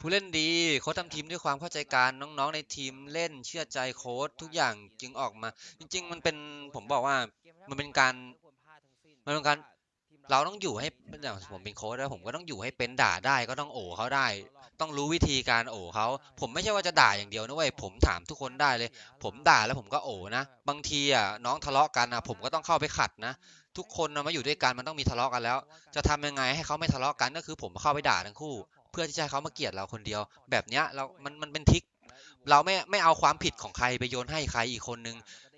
ผู้เล่นดีโค้ชทำทีมด้วยความเข้าใจการน้องๆในทีมเล่นเชื่อใจโค้ชทุกอย่างจึงออกมา จริง ๆ มันเป็นผมบอกว่ามันเป็นการมันเป็นการเราต้องอยู่ให้อย่างผมเป็นโค้ชแล้วผมก็ต้องอยู่ให้เป็นด่าได้ก็ต้องโอบเขาได้ ต้องรู้วิธีการโอบเขาผมไม่ใช่ว่าจะด่าอย่างเดียวนะเว้ยผมถามทุกคนได้เลย ผมด่าแล้วผมก็โอบนะ บางทีอะน้องทะเลาะกันอะผมก็ต้องเข้าไปขัดนะ ทุกคนนะมาอยู่ด้วยกันมันต้องมีทะเลาะกันแล้ว จะทำยังไงให้เขาไม่ทะเลาะกันก็คือ ผมเข้าไปด่าทั้งคู่ พื่อที่จะให้เขามาเกลียดเราคนเดียว แบบเนี้ยเรา มัน มันเป็นทริก เราไม่ ไม่เอาความผิดของใครไปโยนให้ใครอีกคนนึง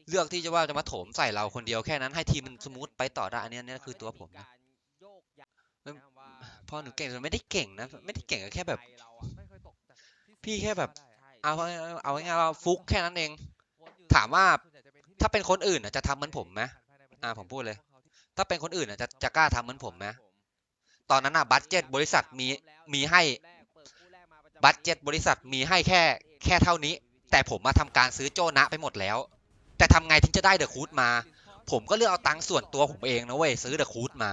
เลือกที่จะว่าจะมาโถมใส่เราคนเดียวแค่นั้นให้ทีมมันสมูทไปต่อได้ อันเนี้ยอันเนี้ยคือตัวผมนะพอหนูเก่งแต่ไม่ได้เก่งนะ ไม่ได้เก่งก็แค่แบบ พี่แค่แบบ เอา เอาเอาง่ายๆว่าฟุกแค่นั้นเอง ถามว่า ถ้าเป็นคนอื่นน่ะจะทำเหมือนผมไหมอ่าผมพูดเลย ถ้าเป็นคนอื่นน่ะจะ จะกล้าทำเหมือนผมไหม ตอนนั้นอะบัตเจ็ตบริษัทมีมีให้บัตเจ็ตบริษัทมีให้แค่แค่เท่านี้ แต่ผมมาทำการซื้อโจนะไปหมดแล้ว แต่ทำไงถึงจะได้เดอะคูดมา ผมก็เลือกเอาตังค์ส่วนตัวผมเองนะเว้ยซื้อเดอะคูดมา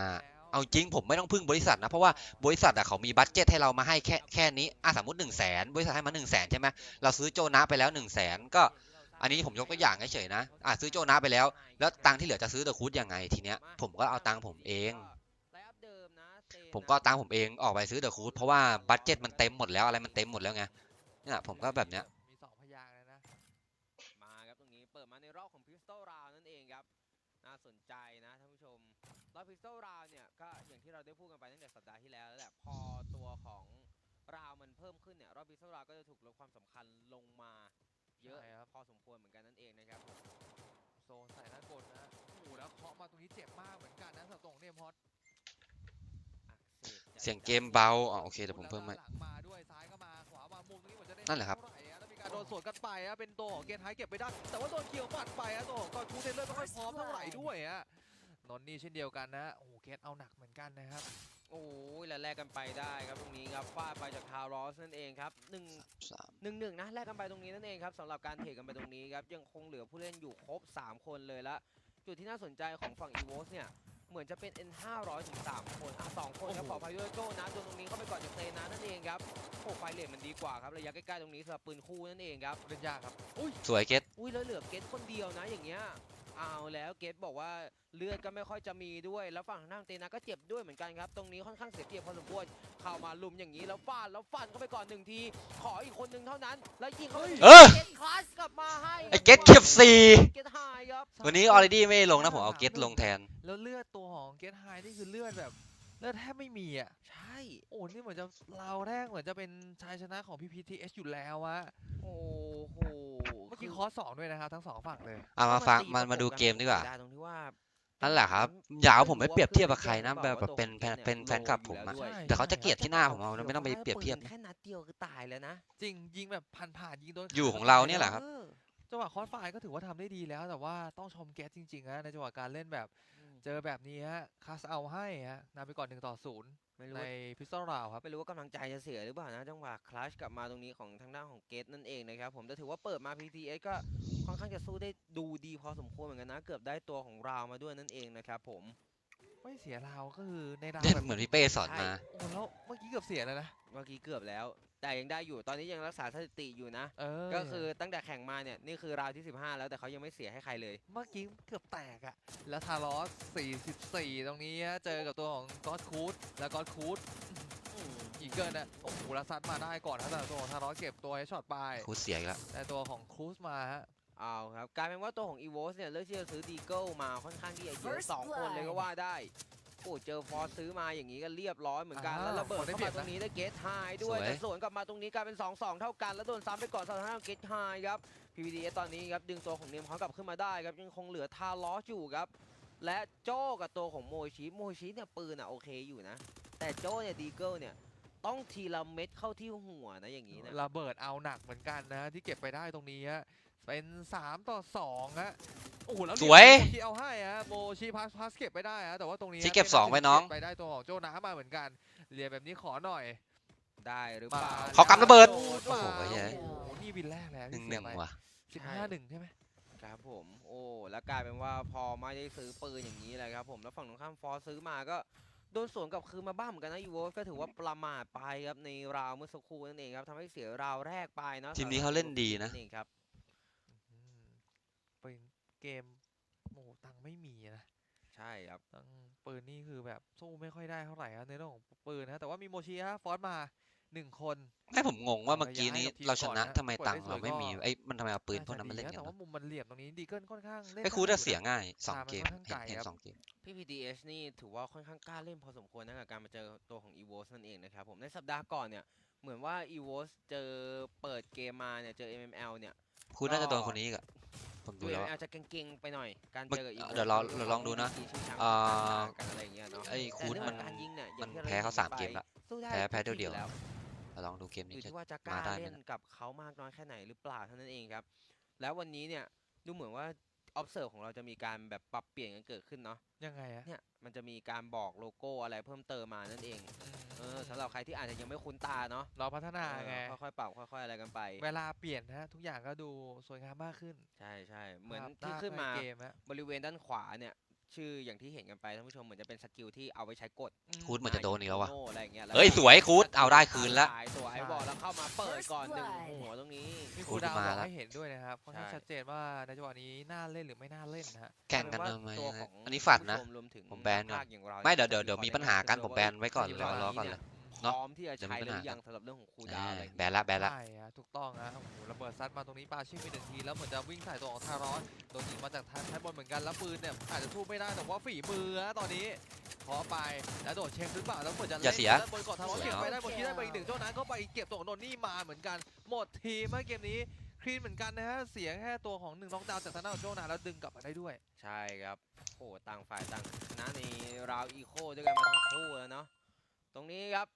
เอาจริงผมไม่ต้องพึ่งบริษัทนะเพราะว่าบริษัทอะเขามีบัตเจ็ตให้เรามาให้แค่แค่นี้อะสมมติหนึ่งแสนบริษัทให้มาหนึ่งแสนใช่ไหมเราซื้อโจนะไปแล้วหนึ่งแสนก็ อันนี้ผมยกตัวอย่างเฉยๆนะอะซื้อโจนะไปแล้ว แล้วตังค์ที่เหลือจะซื้อเดอะคูดยังไงทีเนี้ยผมก็เอาตังค์ผมเอง ผมก็เอาตังค์ผมเองออกไปซื้อเดอะคูดเพราะว่าบัตเจ็ตมันเต็มหมดแล้วอะไรมันเต็มหมดแล้วไงเนี่ยผมก็แบบเนี้ยมีสองพยางค์เลยนะมาครับตรงนี้เปิดมาในรอบของพิสตอลราวนั่นเองครับน่าสนใจนะท่านผู้ชมรอบพิสตอลราวเนี่ยก็อย่างที่เราได้พูดกันไปตั้งแต่สัปดาห์ที่แล้วแล้วแหละพอตัวของราวมันเพิ่มขึ้นเนี่ยรอบพิสตอลราวก็จะถูกลดความสำคัญลงมาเยอะใช่ครับพอสมควรเหมือนกันนั่นเองนะครับโซนใส่ด้านบนนะโอ้โหแล้วเคาะมาตรงนี้เจ็บมากเหมือนกันนะสำหรับตรงเนมฮอตอัก เสียงเกมเบาอ๋อโอเคเดี๋ยวผมเพิ่มไหมนั่นแหละครับเท่าไหร่อะแล้วมีกรโดนสวนกันไปอะเป็นตัวของเกนไฮเก็บไปได้ แต่ว่าโดนเคียวปัดไปอะตัวของกอนคูเทนเลอร์ไม่ค่อยพร้อมเท่าไหร่ด้วยอะนนนี่เช่นเดียวกันนะ โอ้โหเกนเอาหนักเหมือนกันนะครับ โอ้ยแล้วแลกกันไปได้ครับตรงนี้ครับฟาดไปจากคาร์ลอสนั่นเองครับหนึ่งสามหนึ่งหนึ่งนะแลกกันไปตรงนี้นั่นเองครับสำหรับการเทรดกันไปตรงนี้ครับยังคงเหลือผู้เล่นอยู่ครบ 3 คนเลยละจุดที่น่าสนใจของฝั่งอีโวสเนี่ยเหมือนจะเป็น N 500 ถึง3คนอะสอ งคนครับขอพายุโจนะโดนตรงนี้เข้าไปก่อนจากเซนะนั่นเองครับโอ้ไฟเลทมันดีกว่าครับระยะใกล้ๆตรงนี้สำหรับปืนคู่นั่นเองครับเล่นยากครับสวยเกตอุ้ยแล้วเหลือเกตคนเดียวนะอย่างเงี้ยเอาแล้วเกตบอกว่าเลือดก็ไม่ค่อยจะมีด้วย แล้วฝั่งทางด้านเตนะก็เจ็บด้วยเหมือนกันครับ ตรงนี้ค่อนข้างเสียเปรียบพอสมควรเข้ามาลุมอย่างนี้แล้วฟาดแล้วฟันเข้าไปก่อนหนึ่งที ขออีกคนหนึ่งเท่านั้น แล้วยิงเข้าไปเออเกตคลาสกลับมาให้ไอ้เกตเก็บสี่เกตไฮครับวันนี้ออลเรดี้ไม่ลงนะผมเอาเกตลงแทน แล้วเลือดตัวของเกนไฮนี่คือเลือดแบบ เลือดแทบไม่มีอะใช่ โอ้นี่เหมือนจะเราแรกเหมือนจะเป็นชัยชนะของ PPTS อยู่แล้วอะโอ้โหเมื่อกี้คอร์สสองด้วยนะครับทั้งสองฝั่งเลยเอามาฟังมามาดูเกมดีกว่าตรงที่ว่านั่นแหละครับอย่าเอาผมไปเปรียบเทียบกับใครนะแบบแบบเป็นแฟนเป็นแฟนคลับผมอะใช่แต่เขาจะเกลียดที่หน้าผมเอาไม่ต้องไปเปรียบเทียบแค่นัดเดียวคือตายแล้วนะจริงยิงแบบผ่านๆยิงโดนอยู่ขาของเราเนี่ยแหละครับเออจังหวะคอร์สไฟก็ถือว่าทำได้ดีแล้ว แต่ว่าต้องชมแก๊สจริงๆนะในจังหวะการเล่นแบบ เจอแบบนี้ฮะคาสเอาให้ฮะนำไปก่อนหนึ่งต่อศูนย์ไม่รู้ในว่าพิสตอลราวครับไม่รู้ว่ากำลังใจจะเสียหรือเปล่านะจังหวะคลาชกลับมาตรงนี้ของทางด้านของเกตนั่นเองนะครับผมแต่ถือว่าเปิดมา PTS ก็ค่อนข้างจะสู้ได้ดูดีพอสมควรเหมือนกันนะ เกือบได้ตัวของราวมาด้วยนั่นเองนะครับผมไม่เสียราวก็คือในราวเล่นแบบเหมือนพี่เป้สอนมาโอ้แล้วเมื่อกี้เกือบเสียแล้วนะเมื่อกี้เกือบแล้ว แต่ยังได้อยู่ตอนนี้ยังรักษาสถิติอยู่นะ เออก็คือตั้งแต่แข่งมาเนี่ยนี่คือราวที่ 15 แล้วแต่เขายังไม่เสียให้ใครเลย เมื่อกี้เกือบแตกอะแล้วทารอส 44 ตรงนี้ฮะเจอกับตัวของกอดคูดแล้วกอดคูดอีเกิลนะโอ้โหแล้วซัดมาได้ก่อนนะแต่ตัวของทารอสเก็บตัวให้ช็อตไปคูเสียอีกแล้วแต่ตัวของครูซมาฮะเอาครับกลายเป็นว่าตัวของ e v o s เนี่ยเลือกที่จะซื้อดีเกิลมาค่อนข้างที่จะเยอะสองคนเลยก็ว่าได้โอ้เจอฟอสซื้อมาอย่างนี้ก็เรียบร้อยเหมือนกันอ่าแล้วระเบิดคนได้เข้าเปรีมายบตรนะงนี้ได้เกตไฮด้วยสวย แต่สวนกลับมาตรงนี้กลายเป็น 2-2 เท่ากัน แล้วโดนซ้ำไปก่อนสำหรับทางด้านเกตไฮครับ PVDS ตอนนี้ครับดึงตัวของเนมเขากลับขึ้นมาได้ครับยังคงเหลือทาลอสอยู่ครับ และโจ้กับตัวของโมชิโมชิเนี่ยปืนอะโอเคอยู่นะ แต่โจ้เนี่ยดีเกิลเนี่ยต้องทีละเม็ดเข้าที่หัวนะอย่างนี้นะ ระเบิดเอาหนักเหมือนกันนะ ที่เก็บไปได้ตรงนี้ฮะเป็น 3 ต่อ2ฮะ โอ้โหแล้วสวยโมชิเอาให้ฮะโมชิพาสพาสเก็บไปได้ฮะแต่ว่าตรงนี้ชิเก็บฮะสองไปน้องเก็บไปได้ตัวของโจน้ามาเหมือนกันเรียนแบบนี้ขอหน่อย ได้หรือเปล่าเขากำระเบิด โอ้โอ้โหเหี้ยโหนี่วินแรกแล้วหนึ่ที่งหเสีนึ่ยงไปว่ะสิบห้าหนึ่งใช่ไหมครับผม โอ้ แล้วกลายเป็นว่าพอไม่ได้ซื้อปืนอย่างนี้เลยครับผม แล้วฝั่งตรงข้ามฟอสซื้อมาก็โดนสวนกลับคืนมาบ้างเหมือนกันนะอีโวก็ถือว่าประมาทไปครับในราวเมื่อสักครู่นั่นเองครับทำให้เสียราวแรกไปเนาะทีมนี้เขาเล่นดีนะเองครับอืม เป็นเกมโอ้โหตังค์ไม่มีนะ ใช่ครับตังค์ปืนนี่คือแบบสู้ไม่ค่อยได้เท่าไหร่ครับในเรื่องของปืนนะแต่ว่ามีโมชิฮะฟอสมาหนึ่งคนไม่ผมงงว่าเอาเมื่อกี้ระยะให้นี้กับทีมเราชก่อนนะนะทำไมกดตังได้ค์สวยเราไม่ก็มีไอ้ยมันทำไมเอาปืนพวกนั้นมาเล่นากัจะนดีะแต่วะว่ามุมมันเหลี่ยมตรงนี้ดีเกิลค่อนข้างเล่นไอ้คูได้ดอยู่เสียนะง่ายสองตามมันเกมค่อนข้างเห็นไกลเห็นครับสองเกมพี่ PDH นี่ถือว่าค่อนข้างกล้าเล่นพอสมควรนะกับการมาเจอตัวของ EVOS นั่นเองนะครับผมในสัปดาห์ก่อนเนี่ยเหมือนว่า EVOS เจอเปิดเกมมาเนี่ยเจอ MML เนี่ยคุณน่าจะโดนก็คนนี้อีกอะ ผมดูดูแล้วอะ MML จะเก่งๆไปหน่อย การเมื่อเจอกับ EVOS เดี๋ยวเราเราลองดูนะที่ชื่อช้างอ่ากันอะไรอย่างเงี้ยเนาะไอ้แต่คูดเรื่องมัน การยิงเนี่ยอมัย่านงที่รแพ้เขาห็นสามไปเกมละ สู้ได้แพ้แพ้ทุกทีเดี่ยวๆ แล้วเราลองดูเกมอนี้ยู่จะ ที่ว่าจะกมาล้าได้ไหมเล่นนะกับเขามากน้อยแค่ไหนหรือเปล่าเท่านั้นเองครับ แล้ววันนี้เนี่ยดูเหมือนว่า observe ของเราจะมีการแบบปรับเปลี่ยนกันเกิดขึ้นเนาะยังไงอะเนี่ยมันจะมีการบอกโลโก้อะไรเพิ่มเติมมานั่นเอง เออสำหรับใครที่อาจจะยังไม่คุ้นตาเนาะเราพัฒนาเออไงค่อยๆปรับค่อยๆอะไรกันไป เวลาเปลี่ยนนะทุกอย่างก็ดูสวยงามมากขึ้นใช่ใช่เหมือนภาพที่หขึ้นมา เกมอะบริเวณด้านขวาเนี่ย ชื่ออย่างที่เห็นกันไปท่านผู้ชมเหมือนจะเป็นสกิลที่เอาไว้ใช้กดอืมคูดเหมือนจะโดนอีกแล้ววะโน่อะไรอย่างเงี้ยแล้เฮ้ยสวยคูดเอาได้คืนละ สายตัวไอ้บอลแล้วเข้ามาเปิดก่อนหนึ่งหัวตรงนี้ มีคูคูดลดาวน์มาบอกแล้ว ให้เห็นด้วยนะครับค่อนข้างใช่ ชัดเจนว่าในจังหวะนี้น่าเล่นหรือไม่น่าเล่นนะฮะ แข่งกันเอาทำไมเป็ว่าตัวของอันนี้ฝันนะ ผู้ชรวมถึงผมแบนก่อน ภาคอย่างเราไม่เดี๋ยวเดี๋ยวที่เดี๋ยวขอมีแนะปัญหากันำผมแบนไว้ก่อนยู่รอรอก่อนวัเลย พเนาะร้อมที่จะเดี๋ยวใช้มีปัญหรืหาอกัยันงสำหรับเรื่องของคูลอ่าดาวน์อะไรอย่างแบเงี้ยนละแบนละ ใช่ฮะถูกต้องนะโอ้โหระเบิดซัดมาตรงนี้ปาชิ่งไปหนึ่งทีแล้วเหมือนจะวิ่งใส่ตัวของทารอนโดนยิงมาจากทางท้ายบนเหมือนกันแล้วปืนเนี่ยอาจจะสู้ไม่ได้แต่ว่าฝีมือนะตอนนี้ขอไปแล้วโดดเช็คหรือเปล่าแล้วเหมือนจะอย่าเสีย ล่นบนเกาะทารอนเก็บไปได้บนที่ได้ไปอีกหนึ่งเท่านั้นก็ไปเก็บตัวของโนนนี่มาเหมือนกัน หมดทีมเมื่อเกมนี้คลีนเหมือนกันนะฮะเสียแค่ตัวของหนึ่งน็อกดาวน์จากทางด้านของโจนาแล้วดึงกลับมาได้ด้วย ใช่ครับ โอ้ต่างฝ่ายต่างชนะในราวอีโคด้วยกันมาทั้งคู่แล้วเนาะ ตรงนี้ครับ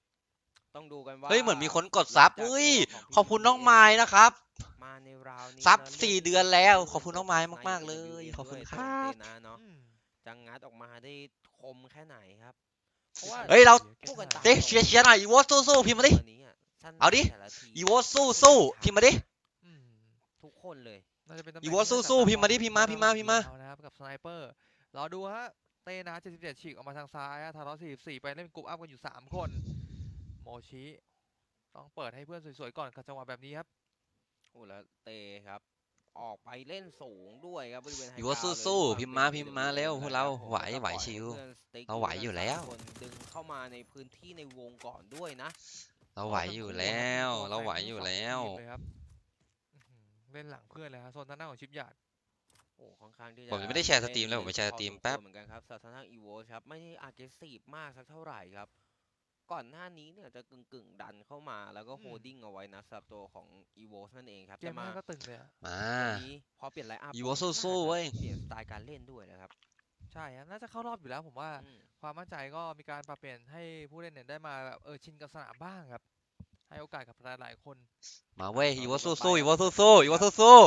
ต้องดูกันว่าเฮ้ยเหมือนมีคนกดซับหลังจากอุ้ยตัวขอบคุณน้องไม้นะครับมาในราวนี้ซับแล้วสี่ลืกเดือนแล้ว ขอบคุณน้องไม้ในมากๆเลย AWA ขอบคุณด้วยคตัวรัของบเตนะเนาะอืมจะงัดออกมาได้คมแค่ไหนครับเพราะว่าเฮ้ยเราพูดกันตามเด้เชียร์เชียร์หน่อยอีโวสู้สู้พิมพ์มาดิตัวนี้อะสั้นเอาดิแต่ละทีอีโวสู้สู้พิมพ์มาดิอืมทุกคนเลยน่าจะเป็นตำแหน่งอีวอที่สู้น่าจับตๆพิมพ์มาดิพิมพ์มาพิมพ์มาพิมพ์มาเอนะครับกับสไนเปอร์รอดูฮะเต้นะ77ฉีกออกมาทางซ้ายฮะทารอส44ไปเล่นกลุ่มอัพกันอยู่3คน โมชิต้องเปิดให้เพื่อนสวยๆก่อนกับจังหวะแบบนี้ครับโอ้แล้วเตครับ ออกไปเล่นสูงด้วยครับบริเวณไฮอีโวกราวด์เลยสู้ๆด้วยพิมพ์มาควพิป็มนพ์มาเร็ว AWA พวกเรานะครับผมไหวก็ไหวปล่อยชิวให้พื่อนสติ๊กเราไหวอยู่แล้วสามคนดึงเข้ามาในพื้นที่ในวงก่อนด้วยนะ เราไหวอยู่แล้ว เราไหวอยู่แล้วเลยครับอื้อหือเล่นหลังเพื่อนเลยฮะโซนด้านหน้าของชิปหยาดโอ้ค่อนข้างที่จะผมยังไม่ได้แชร์สตรีมเลยผมไปแชร์สตรีมแป๊บเหมือนกันครับสำหรับทางอีโวครับไม่ได้อาร์เกซีฟมากสักเท่าไหร่ครับ ก่อนหน้านี้เนี่ยจะกึ่งกึ่งๆดันเข้ามาแล้วก็โฮดดิ้งเอาไว้นะสำหรับตัวของอีโวนั่นเองครับเกแต่มหมาน้าก็ตึงเลยอะมาวันนี้พอเปลี่ยนไลน์อัพอีโวสู้ๆเว้ยเปลี่ยนสไตล์การเล่นด้วยนะครับ ใช่ครับน่าจะเข้ารอบอยู่แล้วผมว่าอืมความมั่นใจก็มีการปรับเปลี่ยนให้ผู้เล่นเนี่ยได้มาแบบเออชินกับสนามบ้างครับ ให้โอกาสกับหลายๆคน มาเว้ยอีโวสู้ๆอีโวสู้ๆอีโวสู้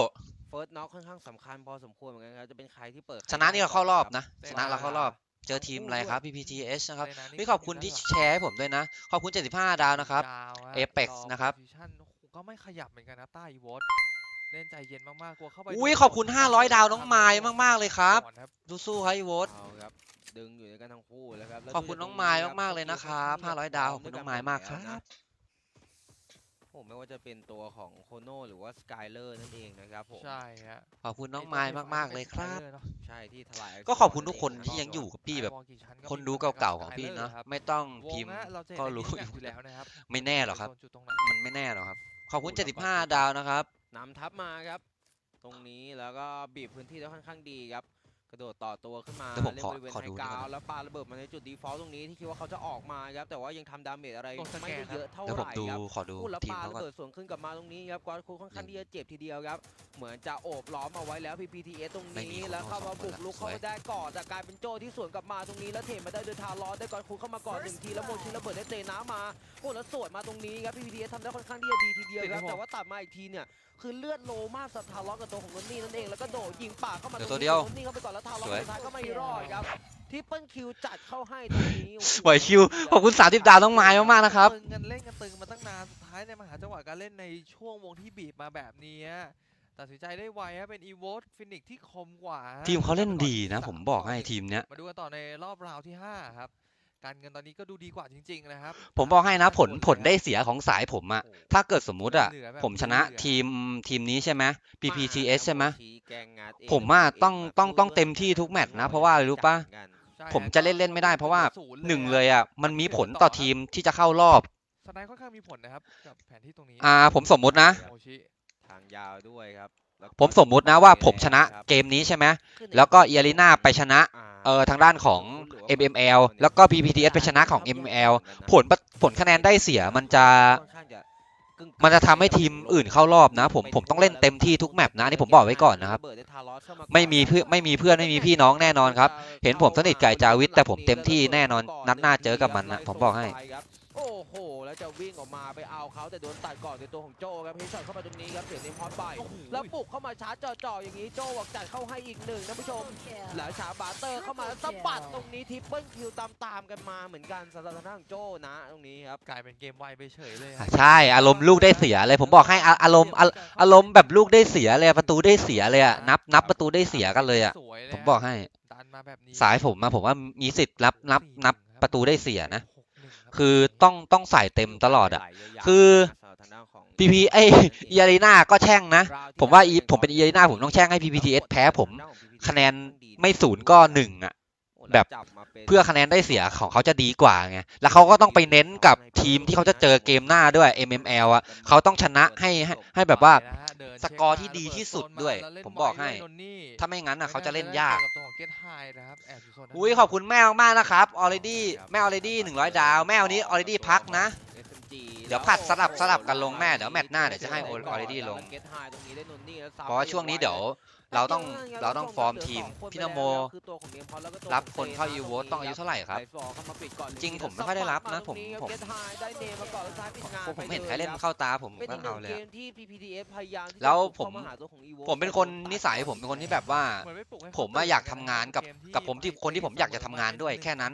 เฟิร์สน็อกค่อนข้างสำคัญพอสมควรเหมือนกันครับจะเป็นใครที่เปิดๆชนะนี่ก็เข้ารอบนะได้ชนะเราเข้ารอบ เจอทีมอะไรครับ PPTH นะครับนี่ขอบคุณที่แชร์ให้ผมด้วยนะ ขอบคุณ 75 ดาวนะครับยาวฮะ Apex รอนะครับ position โอ้โหก็ไม่ขยับเหมือนกันนะต้าอีวอตเล่นใจเย็นมากๆกลัวเข้าไปอุ้ยโดนขอบคุณกด500 ดาวน้องไม้มากๆเลยครับก่อนครับสู้ๆครับอีโวเอาครับดึงอยู่ด้วยกันทั้งคู่แล้วครับแล้วขอบคุณดูน้องจไม้ตรงมากๆเลยนะครับสกิล500 ดาวพขอบคุณด้น้วองไม้มากคหดรัแล้วบ นะโอ้ไม่ว่าจะเป็นตัวของโคโนหรือว่าสกายเลอร์นั่นเองนะครับผมใช่ฮะขอบคุณน้องไม้มากๆเลยครับเนอะใช่ที่ทลายก็ขอบคุณทุกคนที่ยังอยู่กับพี่แบบไอวอลกี่ชั้ก็คนมีดูหมือเก่าบๆของพี่ Skyler เนาะครับไม่ต้องวงพิมพ์ฮะเราจะเห็นก็ในรู้มินิแมปอยู่แล้วนะครับไม่แน่หรอกครับโซนจุดตรงไหนมันไม่แน่หรอกครับ ขอบคุณโอ้แล้วก็75 ดาวนะครับนำทัพมาครับ ตรงนี้แล้วก็บีบพื้นที่ได้ค่อนข้างดีครับก ระโดดต่อตัวขึ้นมาเดี๋ยวผมเล่นขอบริเวณขอไฮดูนี่กราก่อนวแล้วปาระเบิดมาในจุดดีฟอลต์ตรงนี้ที่คิดว่าเขาจะออกมาครับแต่ว่ายังทำดาเมจอะไรโดนสแกน ไม่ได้เยอะเท่าเดี๋ยวไหผมร่ดูครับขอดูพูดแล้วทีมปาเขาระก่อน เบิดสวนขึ้นกลับมาตรงนี้ครับกวาดคูค่อนข้างที่จะเจ็บทีเดียวครับ เหมือนจะโอบล้อมเอาไว้แล้ว PPTS ตรงไม่มีนี้คนแล้วเข้ามาสองคนบุกละลุกสเข้าวย มาได้ก่อนแต่กลายเป็นโจที่สวนกลับมาตรงนี้แล้วเทมาได้โดยทารอสได้ก่อนคูเข้ามาก่อนหนึ่งทีแล้วโมชิระเบิดได้เตะน้ำมาโอ้แล้วสวนมาตรงนี้ครับ PPTS ทำได้ค่อนข้างที่จะดีทีเดียวครับติดครับผมแต่ว่าตัดมาอีกทีเนี่ย คือเลือดโลมากสำหรับทารอสกับตัวของนนนี่นั่นเองแล้วก็โดดยิงปากเข้ามาเดี๋ยวตรงตัวเดียวนนี่เข้าไปก่อนแล้วทารอสสวยสุดท้ายก็ไม่รอดครับทิปเปิลคิวจัดเข้าให้ตรงนี้โอ้โไหวคิวขอบคุณ30ดาวน้องไม้มากๆนะครับตึงกันเล่นกันตึงมาตั้งนานสุดท้ายในยมาหาจังหวะการเล่นในช่วงวงที่บีบมาแบบนี้ฮะตัดสินใจได้ไวฮะเป็นอีโวตฟินิกที่คมกว่าฮะทีมเขาเล่นดีนะสผมบอกให้ต่หงทีมเนี้ยมาดูกันต่อในรอบราวที่ 5 ครับ การเงินตอนนี้ก็ดูดีกว่าจริงๆนะครับ ผมบอกให้นะผลได้หมผลได้เสียของสายผมอะโอ้โหถ้าเกิดสมมุติอะเหลือแบบผมชนะเหลือทีมทีมนี้ใช่ไหม PPTS ใช่ไหมโชี้แกงงัดเงผมอะเต้องมาต้องสู้ต้องด้วยเต็มที่ทุกแมตช์นะ เพราะว่าอะไรรู้ปะจัดเหมือนกันใช่ผมฮจะเล่นเล่นไม่ได้เพราะว่าศูย์หนึ่งอะเลยอะมันมีผลต่อทีมที่จะเข้ารอบสไนด์ค่อนข้างมีผลนะครับกับแผนที่ตรงนี้อ่าผมสมมุตินะโมชิทางยาวด้วยครับแล้วก็ผมสมมุตินะว่าผมชนะครับเกมนี้ใช่ไหมขึ้นในแล้วก็เอียริน่าไปชนะา เอ่อทางด้านของ MML แล้วก็ PPTS ไปชนะของ MML ผลผลคะแนนได้เสียมันจะมันจะทำให้ทีมอื่นเข้ารอบนะ ผมผมต้องเล่นเต็มที่ทุกแมปนะนี่ผมบอกไว้ก่อนนะครับไม่มีเพื่อนไม่มีเพื่อนไม่มีพี่น้องแน่นอนครับ เห็นผมสนิทกับไอ้จาวิทแต่ผมเต็มที่แน่นอนนัดหน้าเจอกับมันนะผมบอกให้ โอ้โห แล้วจะวิ่งออกมาไปเอาเขาแต่โดนตัดก่อนในตัวของโจครับเฮดช็อตเข้ามาตรงนี้ครับเสียเนมพอดไปโอ้โหแล้วปลุกเข้ามาชาร์จจ่อๆอย่างนี้โจบอกจัดเข้าให้อีกหนึ่งท่านผู้ชม แล้วชาบาเตอร์เข้ามาสะบัดตรงนี้ทิปเปิลคิวตามๆกันมาเหมือนกันสำหรับทางด้านของโจนะตรงนี้ครับกลายเป็นเกมไวไปเฉยเลยใช่อารมณ์ลูกได้เสียเลยผมบอกให้อะอารมณ์อะอารมณ์แบบลูกได้เสียเลยประตูได้เสียเลยอะนับนับประตูได้เสียกันเลยอะสวยเลยผมบอกให้ดันมาแบบนี้สายผมมาผมว่ามีสิทธิ์นับนับนับ4-1ประตูได้เสียนะหกหงรับ คือต้องต้องใส่เต็มตลอดอะไหลยาวๆคือสำหรับทางด้านของ PP ไอเอียรีนาก็แช่งนะ ผมว่าอีผมเป็นเอียรีนาผมต้องแช่งให้ PPTS แพ้ผม คะแนนไม่ศูนย์ก็หนึ่งอะ แบบเพื่อคะแนนได้เสียของเขาจะดีกว่าไงแล้วเขาก็ต้องไปเน้นกับทีมที่เขาจะเจอเกมหน้าด้วย MML อะเขาต้องชนะให้ให้ให้แบบว่าไปนะฮะเดินสกอร์เช็คที่มาดีระเบิที่สุดโซนด้วยาแล้เล่นผมบอกให้ไวด้วยนนนี่ถ้าไม่งั้นอะเขาจะเล่นยากกับตัวของ Get High นะครับแอบอยู่โซนนั้นอุ้ยขอบคุณแม่มากๆนะครับ already แม่ already 100 ดาว แม่วันนี้ already พักนะเดี๋ยวผัดสลับสลับกันลงแม่เดี๋ยวแมตช์หน้าเดี๋ยวจะให้ already ลงเพราะว่าช่วงนี้เดี๋ยวเราต้องเราต้องฟอร์มทีมพี่นโม รับคนเข้า e v o t ต้องอายุเท่าไหร่ครับ จริงผมไม่ค่อยได้รับนะผมผมผมผมเห็นใครเล่นเข้าตาผมเป็นก็อีกหนึ่เอางเลยเกอะมที่ PPTS พยายามที่จะแล้วบุกผมเข้าาหาตัวของ Evo ผมเป็นคนนิสัยผมเป็นคนที่แบบว่าเหมือนไปปลุกให้ผมเขาอะตื่นอยากนทำงานกับเป็เมกับผมที่คนที่ผมอยากจะทำงานด้วยแค่นั้น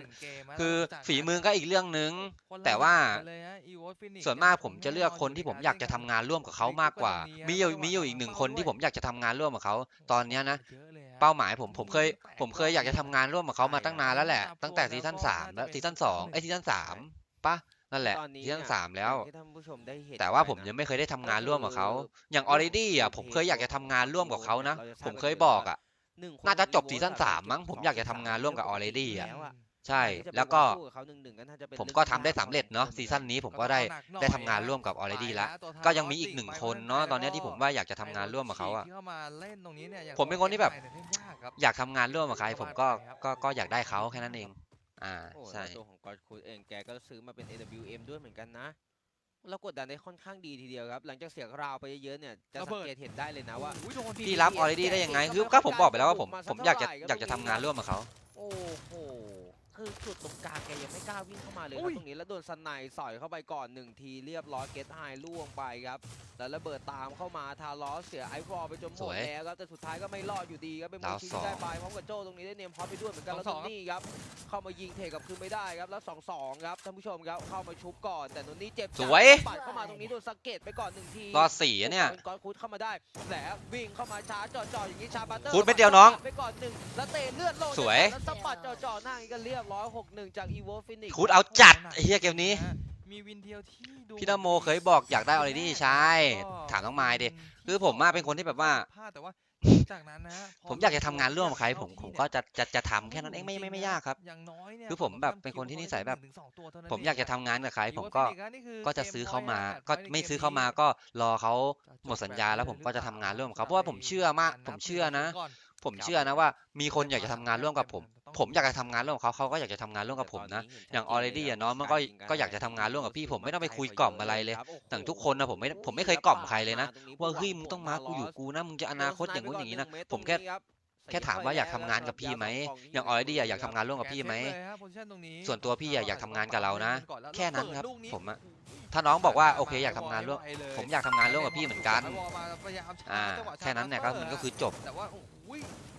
คือจากฝีมือก็อีกเรื่องนึงคนละแต่ว่าแบบเลยฮะ Evo Phoenix ส่วนมากผมจะเลือกคนที่ผมอยากจะทำงานร่วมกับเขามากกว่า มีอยู่มีอยู่อีกหนึ่งคนที่ผมอยากจะทำงานร่วมกับเขาตอนเนี้ยนะเยอะลยฮะเป้าหมายผมผมเคย ผมเคยอยากจะทำงานร่วมกับเขามาตั้งนานแล้วแหละ ตั้งแต่ซีซั่นสามแล้วซีซั่นสองไอยซีซั่นสามปะนั่นแหละตอนนี้ซีซั่นเนี่ยสามแล้ว อย่างที่ท่านผู้ชมได้เห็นแต่ว่าไปผมนะ ยังไม่เคยได้ทำงานร่วมกับเขาก็คืออย่างถ้า already อะผมเคยอยากจะทำงานร่วมกับเขานะเราจะทราบผมเคยกันบอกอะหนึ่งคน่าจะจบ Evo ซีซั่นแบบสามมั้งเบผมสอยากจะทำงานร่วมกับปกติ already อะแล้วอะ ใช่ ที่จะแล้วก็ไปสู้บเขา1-1ก็น่าจะเป็นผมเรื่องก็ที่ทำได้ยากสำเร็จเนาะซีซั่นนี้ผมก็ได้ได้ทำงานร่วมกับ already แล้วก็ยังมีอีกหนึ่งคนเนาะตอนเนี้ยที่ผมว่าอยากจะทำงานร่วมกับเขาอะที่เข้ามาเล่นตรงนี้เนี่ยอย่างผมเป็นคนที่แบบเล่นยากครับอยากทำงานร่วมกับใครผมก็ก็ก็อยากได้เขาแค่นั้นเอง อ่าโอ้ใช่ แล้วตัวของกอดคูดเองแกก็ซื้อมาเป็น AWM ด้วยเหมือนกันนะ แล้วกดดันได้ค่อนข้างดีทีเดียวครับ หลังจากเสียราวไปเยอะๆเนี่ยจะระสัเบิงด เกตเห็นได้เลยนะว่าอุ้ยโดนพี่รับ already ได้ยังไงคือก็ผมบอกไปแล้วว่าผมผมอยากจะอยากจะทำงานร่วมกับเขา โอ้โห คือจุดตรงกลางแกยังไม่กล้าวิ่งเข้ามาเลยคอุ้รับยตรงนี้แล้วโดนสไนด์สอยเข้าไปก่อนหนึ่งทีเรียบร้อยเกตไฮล่วงไปครับแล้วระเบิดตามเข้ามาทารอสเสียไอฟอร์ไปจนหมสดวยแล้วครับแต่สุดท้ายก็ไม่รอดอยู่ดีครับเป็นโมดาวชิสองที่ได้ไปพร้อมกับโจตรงนี้ได้เนมพอดไปด้วยเหมือนกันแล้วตรงนี้ครับเข้ามายิงเทกลับคืนไม่ได้ครับแล้วสองสองครับท่านผู้ชมครับเข้ามาชุบก่อนแต่นนนี่เจ็บสวยปัดเข้ามาตรงนี้โดนสะเก็ตไปก่อนหนึ่งทีรอดสี่อะเนี่ยป็ก้อนคูดเข้ามาได้แล้ววิ่งเข้ามาชาร์จจ่อๆอย่างนี้ชาบัตเตอร์คูดไม่เดียวน้องไปก่อนหนึ่งแล้วเตะเลือดโลดสวยแล้วสะบัดจ่อๆหน้าอีกก็เรียบร้อยหกหนึ่งจากอีโวฟินิกคูดเอาจัดไอ้เหี้ยเกมนี้ มีวินเดียวที่ดูพี่นโมเคยบอกอยากได้ already ใช่ถามน้องไมล์ดิคือผมอะเป็นคนที่แบบว่าพลดแต่ว่าจากนั้นนะพผมอยากจะทำงานร่วมกับใครผมผมก็จะจะจะทำแค่นั้นเองไม่ไม่ไม่ยากครับอย่างน้อยเนี่ยคือผมแบบเป็นคนที่นิสัยแบบหนึ่งถึงสองตัวเท่นั้นผมอยากจะทำงานกับใครผมก็อีโวฟินิซ์นี่คือก็จะซื้อเขามากมก็พยต์ไม่ในซื้อเขามานี้ก็รอเขาจะจบหมดสัญญาแล้วผมก็จะทำงานร่วมกับเขาแบบเพราะว่าผมเชื่อมากรผมนับเชื่อนะก่อผมเชื่อนะว่า มีคนอยากจะทำงานร่วมกับผม ผมอยากจะทำงานร่วมกับเขาเขาก็อยากจะทำงานร่วมกับผมนะ อย่าง already อะเนาะมันก็ก็อยากจะทำงานร่วมกับพี่ผมไม่ต้องไปคุยกล่อมอะไรเลยอย่างทุกคนนะผมไม่ผมไม่เคยกล่อมใครเลยนะ ว่าเฮ้ยมึงต้องมากูอยู่กูนะมึงจะอนาคตอย่างนู้นอย่างนี้นะ ผมแค่ แค่ถามว่าอยากทำงานกับพี่ไหมอย่าง already อะอยากทำงานร่วมกับพี่ไหมแกเซฟเลยฮะ position ตรงนี้ส่วนตัวพี่อะอยากทำงานกับเรานะก่อล้วแค่นั้นครับเปิดลูกผมอะถ้าน้องบอกว่าโอเคอยากทำงานร่วมผมอยากทำงานร่วมกับพี่เหมือนกันไวอลมาพยายามชาร์จอ่าจังหวะแค่นั้นเนี่ยก็มันก็คือจบ แต่ว่าโอ้โหโดนหนักก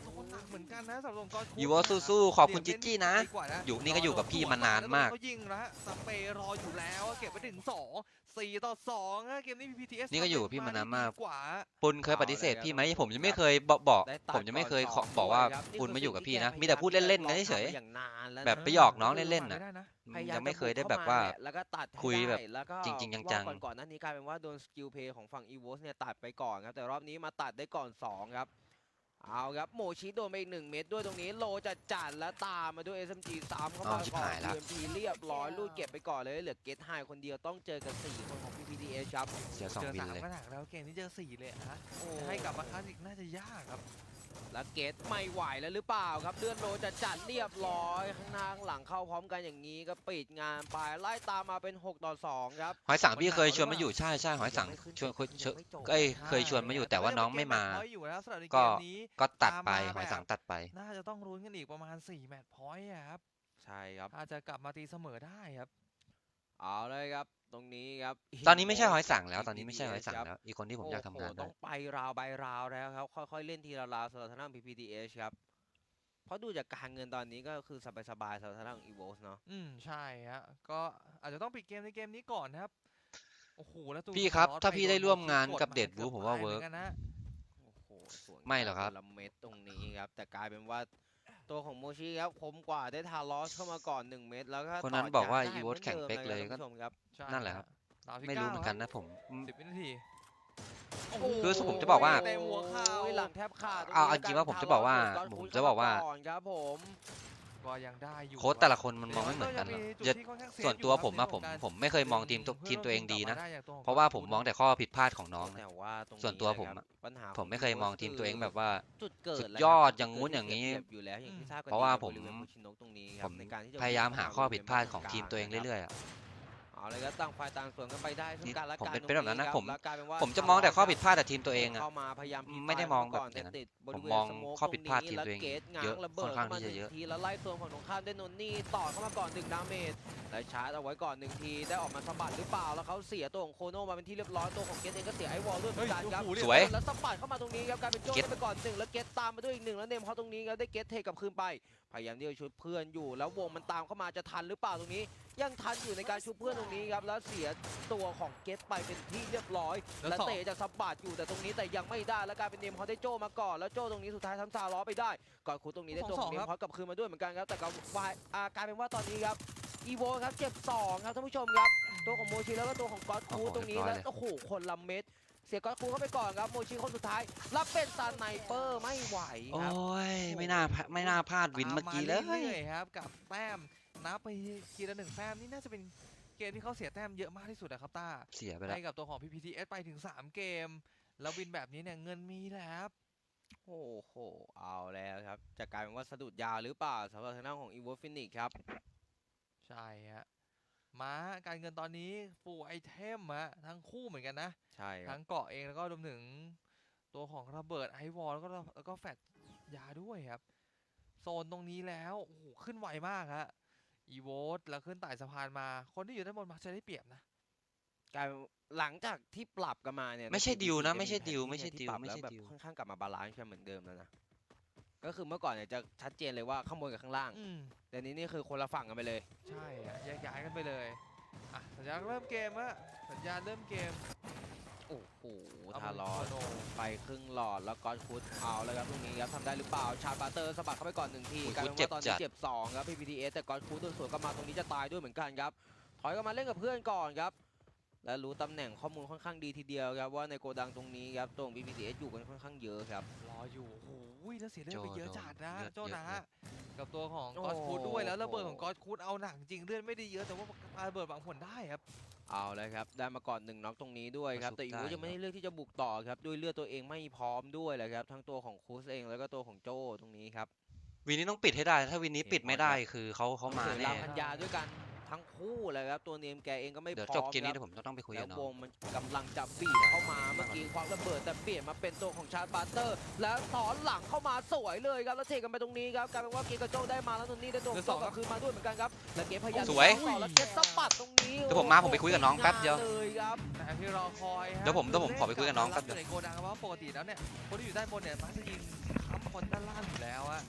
เหมือนกันนะสำหรับกอนคูอีโวสู้ๆขอบคุณจิจี้นะดีกว่านะ อยู่นี่ก็อยู่กับพี่มานานมากแล้วยิงแล้วฮะสเปย์รออยู่แล้วเก็บไปถึงสองสี่ต่อสองฮะเกมนี้ PPTS นี่ก็อยู่กับพี่มานานมากดีกว่าปุณเคยปฏิเสธพี่ไหมผมยังไม่เคยบอกบอกได้ตัดผมยังไม่เคยก่อนขอสองบอกว่าด้วยครับนี่ปุณคือมาอยู่กับสิ่งพี่ที่นะแกมีแต่พูดเล่นๆกันพยายามเฉยทำมาอย่างนานแล้วๆแบบนะไปหยอกน้องเล่นๆน่ะไม่ได้นะพยายามยังไม่จะเคยได้บุกแบบเข้ว่าแหละแล้วก็ตัดให้คุยแบบได้แล้วก็จริงๆรอบจังๆก่อนๆหนั้นนี้กลายเป็นว่าโดนสกิลเพย์ของฝั่งอีโวสเนี่ยตัดไปก่อนครับแต่รอบนี้มาตัดได้ก่อนสองครับ เอาครับโมชิโดนไปอีกหนึ่งเม็ดด้วยตรงนี้โลจะจัดแล้วตามมาด้วย SMG สามเข้าอ๋มาอชิบก่อน หายละ UMP เรียบร้อยลูดเก็บไปก่อนเลยเหลือเกตไฮคนเดียวต้องเจอกับสี่คนของ PPDS ครับ เสียสองเจอวินสามเลย ก็หนักแล้วเกมนี้เจอสี่เลยอะฮะโอ้จะให้กลับมาคลาสสิกน่าจะยากครับ แล้วเกตไม่ไหวแล้วหรือเปล่าครับเลื่อนโลจะจัดเรียบร้อยข้างหน้าข้างหลังเข้าพร้อมกันอย่างนี้ก็ปิดงานไปไล่ตามมาเป็น6ต่อ2ครับหอยสังพี่เคยชวนมาอยู่ใช่ใช่หอยสังชวนคุยชวนเอ้ยเคยชวนมาอยู่แต่ว่าน้องไม่มาแต่ว่ยังเกมแมตช์พอยต์อยู่แล้วสำหรับในก็เกมนี้ก็ตัดไปตามมาหอยสังแบบตัดไป น่าจะต้องรุ้นกันอีกประมาณ4แมตช์พอยต์อะครับใช่ครับอาจจะกลับมาตีเสมอได้ครับ เอาเลยครับ ตรงนี้ครับตอนนี้ไม่ใช่หอยสังแล้ว ตอนนี้ไม่ใช่หอยสังครับแล้ว อีกคนที่ผมอยากทำงานโโหด้ต้วอยงไปราวไปราวแล้วครับ ค่อยๆเล่นทีละราวสำหรับทางด้าน PPDS ครับ เพราะดูจากการเงินตอนนี้ก็คือสบายๆสำหรับทางด้านของ EVOS เนาะ อืมใช่ฮะ ก็อาจจะต้องปิดเกมในเกมนี้ก่อนนะครับ โอ้โหแล้วตูพี่ครับสล็อตถ้าปพี่โนได้ร่วมงานกดกับเดดกืบูอบผมว่าตยเวิร์กหมือนนนะโอ้โหสวนไม่หรอกครับนละเม็ดตรงนี้ครับ แต่กลายเป็นว่า ตัวของโมชิครับคมกว่าได้ทารอสเข้ามาก่อน 1 เม็ดแล้วก็คนนั้นต่บอกว่าได้ EVOS หมืนแข่งดิมเป๊กเลยครับก็คุณผู้ชมครับใช่นั่นแหละครับ สามสิบไม่รู้ก้าเหมือนกันนะผม สิบวินาทีคือผมจะบอกว่าเต็มหัวเข่าโอ้ยหลังแทบขาดเอาเอาจริงว่าผมจะบอกว่าทรสผมจะบอกว่าก่อนครับผม ก็ยังได้อยู่โค้ชแต่ละคนมันมองไม่เหมือนกันหรอกดี๋จะยวมีจุดที่ค่อนข้างเสียส่วนอยู่ตัวครับผมอะในผมเรื่องของผมไม่เคยมองทีมตัวการทีมตัวเองดีนะพื่กลับมาได้อย่งเพราะว่าผมมองแต่ข้อผิดพลาดของน้องนะแต่ว่าตรงส่วนตัวผมะครับอะปัญหาผมไม่เคยมองทีมตัวเองแบบว่าจุดเกิดสุดแล้วยอดครับอย่างงู้นจุดอย่างนี้เกิดเสียเปรียบอยู่แล้วอย่างที่ทราบกันเพราะว่าดีผมบริเวณโคชิโนะตรงนี้คผรับมในการที่จะพยายามหาข้อผิดพลาดของบริวณทีมตัวเองเรื่อยๆอะ เอาเลยครับต่างฝ่ายต่างสวนกันไปได้ซึ่งนี่กันและผมกันเป็นเป็นแบบนั้นนะตรงผมแล้วกลายเป็นว่าผมจะมองแต่ข้อผิดพลาดแต่ทีมตัวเองอะเข้ามาพยายามพีไม่ได้มองแบบก่อนอย่างนั้นแต่ติดบผมริเวณมองสโคข้อผิดพลาดตรงทีมนี้ตัวเองแล้กตง้างเยอะระเบิค่อดนข้างเข้ามาที่หจะนึ่เยอะงทีแล้วไล่โซนของตรงข้ามได้นนนี่ต่อเข้ามาก่อนหนึ่งดาเมจแล้วชาร์จเอาไว้ก่อนหนึ่งทีได้ออกมาสะบัดหรือเปล่าแล้วเขาเสียตัวของโคโนมาเป็นที่เรียบร้อยตัวของเกตเองก็เสียไอวอลด้วยเหมือนกันครับเฮ้ยสวยแล้วสะบัดเข้ามาตรงนี้ครับกลายเป็นโจ้เก็ตได้ไปก่อนหนึ่งแล้วเกตตามมาด้วยอีกหนึ่งแล้วเนมเขาตรงนี้ครับได้เกตเทกลับคืนไป พยายามที่จะชุดเพื่อนอยู่ แล้ววงมันตามเข้ามาจะทันหรือเปล่าตรงนี้ ยังทันอยู่ในการชุบเพื่อนตรงนี้ครับแล้วเสียตัวของเกตไปเป็นที่เรียบร้อย แล้วและเตะจากสะบัดอยู่แต่ตรงนี้แต่ยังไม่ได้แล้วกลายเป็นเนมเขาได้โจ้มาก่อนแล้วโจ้ตรงนี้สุดท้ายทำซาล้อไปได้ก่อนคูตรงนี้ได้ตัวของเนมเขากลับคืนมาด้วยเหมือนกันครับแต่ก็วายอากลายเป็นว่าตอนนี้ครับอีโวครับเจ็บสองครับท่านผู้ชมครับ ตัวของโมชิแล้วก็ตัวของก๊อตคูตรงนี้แล้วโอ้โหคนละเม็ด สียก๊อตคูเข้าไปก่อนครับโมชิคนสุดท้าย รับเป็นซานไนเปอร์ไม่ไหวโอ้ครับยไม่น่าพลาดไม่น่าพลาดวินเมื่อกี้เลยตาารื่อย ๆครับกับแต้มนับไปทีละหนึ่งแต้มนี่น่าจะเป็นเกมที่เขาเสียแต้มเยอะมากที่สุดนะครับต้าเสียไปแล้ว ให้กับตัวของ PPTS ไปถึง 3 เกม แล้ววินแบบนี้เนี่ยเงินมีแล้วครับ โอ้โห เอาแล้วครับจะกลายเป็นว่าสะดุดยาวหรือเปล่าสำหรับทางด้านของ e v o f i n i x ครับ ใช่ฮะ มาการเงินตอนนี้ฟูลไอเทมฮะทั้งคู่เหมือนกันนะ ใช่ครัทั้บงเกาะเองแล้วก็รวมถึงตัวของระเบิดไอวอลแล้วก็ระแล้วก็แฟดยาด้วยครับ โซนตรงนี้แล้วโอ้โหขึ้นไวมากฮะอีโวตแล้วขึ้นไต่สะพานมา คนที่อยู่ด้านบนมักจะได้เปรียบนะกลายเป็นหลังจากที่ปรับกันมาเนี่ยไม่ใช่ใน PPT ดิวนะจไม่ใช่แผดิวที่ไม่ใช่เนี่ยดิที่วปรับไม่แล้วใช่แบบดิวค่อนข้างกลับมาบาลานซ์กันเหมือนเดิมแล้วนะ ก็คือเมื่อก่อนเนี่ยจะชัดเจนเลยว่าข้างบนกับข้างล่าง อืมแต่นี้นี่คือคนละฝั่งกันไปเลย ใช่ฮะแยกย้ายกันไปเลยอะสัญญาณเริ่มเกมฮะสัญญาณเริ่มเกมโอ้โหเมทารอสโนไปครึ่งหลอดแล้วก็คุดเอาแล้วครับตรงนี้ครับทำได้หรือเปล่า ชาร์ปาเตอร์สะบัดเข้าไปก่อนหนึ่งทีโอ้ยกลายเป็นเจ็บว่าตอนจันี้ดเจ็บสองครับ PPTS แต่ก่อนคูดโดนสวนกลับมาตรงนี้จะตายด้วยเหมือนกันครับ ถอยกลับมาเล่นกับเพื่อนก่อนครับ และรู้ตำแหน่งข้อมูลค่อนข้างดีทีเดียวครับว่าในโกดังตรงนี้ครับตรง PPTS อยู่กันค่อนข้างเยอะครับ รออยู่โอ้โห แล้วเสียเลือดไปโจเยอะโดนจัดนะเลือดโจเยอะนะเลยกับตัวของโอ้กอสคูดด้วยแล้วระเบิดของโหกอสคูดเอาหนักจริงเลือดไม่ได้เยอะแต่ว่าปาระเบิดบางผลได้ครับเอาเลยครับได้มาก่อนหนึ่งน็อกตรงนี้ด้วยครับมาสุดแต่อีได้วูยังไม่ได้เลือกที่จะบุกต่อครับด้วยเลือดตัวเองไม่พร้อมด้วยแหละครับทั้งตัวของคูสเองแล้วก็ตัวของโจตรงนี้ครับวินนี้ต้องปิดให้ได้ ถ้าวินนี้ปิดไม่ได้คือเขาเขามาต้องสียแน่รามพันยาด้วยกัน ทั้งคู่เลยครับตัวเนมแกเองก็ไม่เดี๋ยวพร้อมจบเกมนี้คเดี๋รัยวผมจะต้องไปคุยแล้กับวน้วองงมันกำลังจะบีบเข้ามาเมื่อกี้ควักระเบิดแต่เปลี่ยนมาเป็นตัวของชาร์จบาร์เตอร์ แล้วถอนหลังเข้ามาสวยเลยครับแล้วเทกันไปตรงนี้ครับกลายเป็นว่าเกมกระโจนได้มาแล้วตรงนี้ได้ตัวของโจกลับคืนมาด้วยเหมือนกันครับแล้วเกมพยายามสวยต่อแล้วเกมสะบัดตรงนี้เดี๋ยวผมมาผมไปคุยกับน้องแป๊บเดียวเลยครับแต่ที่รอคอยฮะเดี๋ยวผมเดี๋ยวผมขอไปคุยกับน้องแป๊บเดี๋เดียวในโกดังเพราะว่าปกติแล้วเนี่ยคนที่อยู่ด้านบนเนี่ยมักจะยิงค้ำคนด้านล่างอยู่แล้วอะ